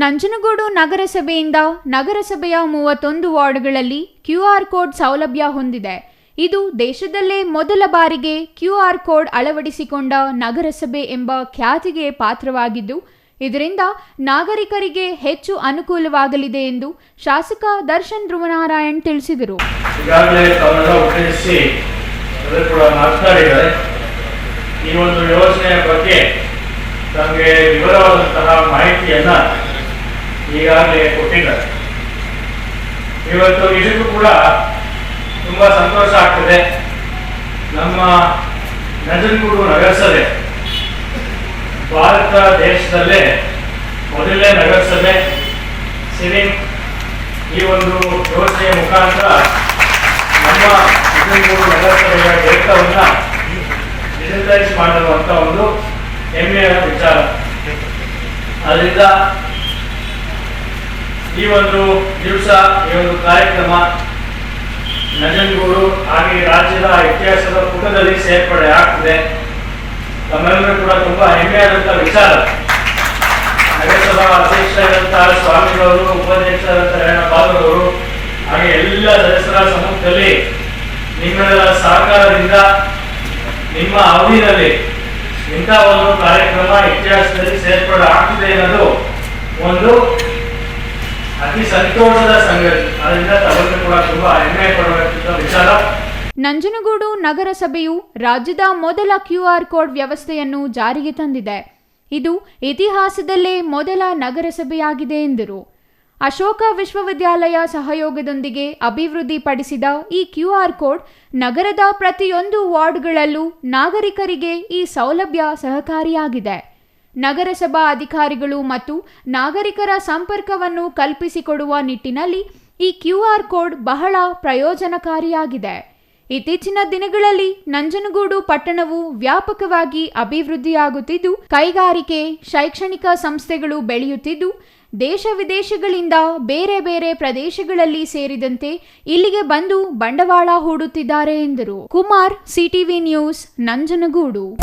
ನಂಜನಗೂಡು ನಗರಸಭೆಯಿಂದ ನಗರಸಭೆಯ ಮೂವತ್ತೊಂದು ವಾರ್ಡ್ಗಳಲ್ಲಿ ಕ್ಯೂಆರ್ ಕೋಡ್ ಸೌಲಭ್ಯ ಹೊಂದಿದೆ. ಇದು ದೇಶದಲ್ಲೇ ಮೊದಲ ಬಾರಿಗೆ ಕ್ಯೂಆರ್ ಕೋಡ್ ಅಳವಡಿಸಿಕೊಂಡ ನಗರಸಭೆ ಎಂಬ ಖ್ಯಾತಿಗೆ ಪಾತ್ರವಾಗಿದ್ದು, ಇದರಿಂದ ನಾಗರಿಕರಿಗೆ ಹೆಚ್ಚು ಅನುಕೂಲವಾಗಲಿದೆ ಎಂದು ಶಾಸಕ ದರ್ಶನ್ ಧ್ರುವನಾರಾಯಣ್ ತಿಳಿಸಿದರು. ಈ ಒಂದು ಯೋಜನೆಯ ಬಗ್ಗೆ ನಮಗೆ ವಿವರವಾದಂತಹ ಮಾಹಿತಿಯನ್ನ ಈಗಾಗಲೇ ಕೊಟ್ಟಿದ್ದಾರೆ. ಇವತ್ತು ಇದಕ್ಕೂ ಕೂಡ ತುಂಬಾ ಸಂತೋಷ ಆಗ್ತದೆ. ನಮ್ಮ ನಂಜನಗೂಡು ನಗರಸಭೆ, ಭಾರತ ದೇಶದಲ್ಲೇ ಮೊದಲನೇ ನಗರಸಭೆ ಸಿರಿ ಈ ಒಂದು ಯೋಜನೆಯ ಮುಖಾಂತರ ನಮ್ಮ ನಂಜನಗೂಡು ನಗರಸಭೆಯ ಡೇಟಾವನ್ನ ಡಿಜಿಟಲೈಸ್ ಮಾಡಿರುವಂಥ ಒಂದು ಹೆಮ್ಮೆಯ ವಿಚಾರ. ಅದರಿಂದ ಈ ಒಂದು ದಿವಸ ಈ ಒಂದು ಕಾರ್ಯಕ್ರಮ ನಂಜನಗೂಡು ಹಾಗೆ ರಾಜ್ಯದ ಇತಿಹಾಸದ ಪುಟದಲ್ಲಿ ಸೇರ್ಪಡೆ ಆಗ್ತದೆ. ತಮ್ಮೆಲ್ಲರೂ ಕೂಡ ತುಂಬಾ ಹೆಮ್ಮೆಯಾದಂತಹ ವಿಚಾರ. ನಗರಸಭಾ ಅಧ್ಯಕ್ಷರಾದಂತಹ ಸ್ವಾಮಿಗಳವರು, ಉಪಾಧ್ಯಕ್ಷರಾದಂತಹ ಅವರು ಹಾಗೆ ಎಲ್ಲ ಸದಸ್ಯರ ಸಮ್ಮುಖದಲ್ಲಿ ನಿಮ್ಮೆಲ್ಲರ ಸಹಕಾರದಿಂದ ನಿಮ್ಮ ಅವಧಿಯಲ್ಲಿ ಇಂಥ ಒಂದು ಕಾರ್ಯಕ್ರಮ ಇತಿಹಾಸದಲ್ಲಿ ಸೇರ್ಪಡೆ ಆಗ್ತಿದೆ ಅನ್ನೋದು ಒಂದು ಅತಿ ಸಂತೋಷದ ಸಂಗತಿ. ಅದರಿಂದ ಕೂಡ ತುಂಬಾ ಹೆಮ್ಮೆ ವಿಚಾರ ನಂಜನಗೂಡು ನಗರಸಭೆಯು ರಾಜ್ಯದ ಮೊದಲ ಕ್ಯೂಆರ್ ಕೋಡ್ ವ್ಯವಸ್ಥೆಯನ್ನು ಜಾರಿಗೆ ತಂದಿದೆ. ಇದು ಇತಿಹಾಸದಲ್ಲೇ ಮೊದಲ ನಗರಸಭೆಯಾಗಿದೆ ಎಂದರು. ಅಶೋಕ ವಿಶ್ವವಿದ್ಯಾಲಯ ಸಹಯೋಗದೊಂದಿಗೆ ಅಭಿವೃದ್ಧಿಪಡಿಸಿದ ಈ ಕ್ಯೂಆರ್ ಕೋಡ್ ನಗರದ ಪ್ರತಿಯೊಂದು ವಾರ್ಡ್ಗಳಲ್ಲೂ ನಾಗರಿಕರಿಗೆ ಈ ಸೌಲಭ್ಯ ಸಹಕಾರಿಯಾಗಿದೆ. ನಗರಸಭಾ ಅಧಿಕಾರಿಗಳು ಮತ್ತು ನಾಗರಿಕರ ಸಂಪರ್ಕವನ್ನು ಕಲ್ಪಿಸಿಕೊಡುವ ನಿಟ್ಟಿನಲ್ಲಿ ಈ ಕ್ಯೂಆರ್ ಕೋಡ್ ಬಹಳ ಪ್ರಯೋಜನಕಾರಿಯಾಗಿದೆ. ಇತ್ತೀಚಿನ ದಿನಗಳಲ್ಲಿ ನಂಜನಗೂಡು ಪಟ್ಟಣವು ವ್ಯಾಪಕವಾಗಿ ಅಭಿವೃದ್ಧಿಯಾಗುತ್ತಿದ್ದು, ಕೈಗಾರಿಕೆ, ಶೈಕ್ಷಣಿಕ ಸಂಸ್ಥೆಗಳು ಬೆಳೆಯುತ್ತಿದ್ದು, ದೇಶ ವಿದೇಶಗಳಿಂದ ಬೇರೆ ಬೇರೆ ಪ್ರದೇಶಗಳಲ್ಲಿ ಸೇರಿದಂತೆ ಇಲ್ಲಿಗೆ ಬಂದು ಬಂಡವಾಳ ಹೂಡುತ್ತಿದ್ದಾರೆ ಎಂದರು. Kumar, CTV news, Nanjangud.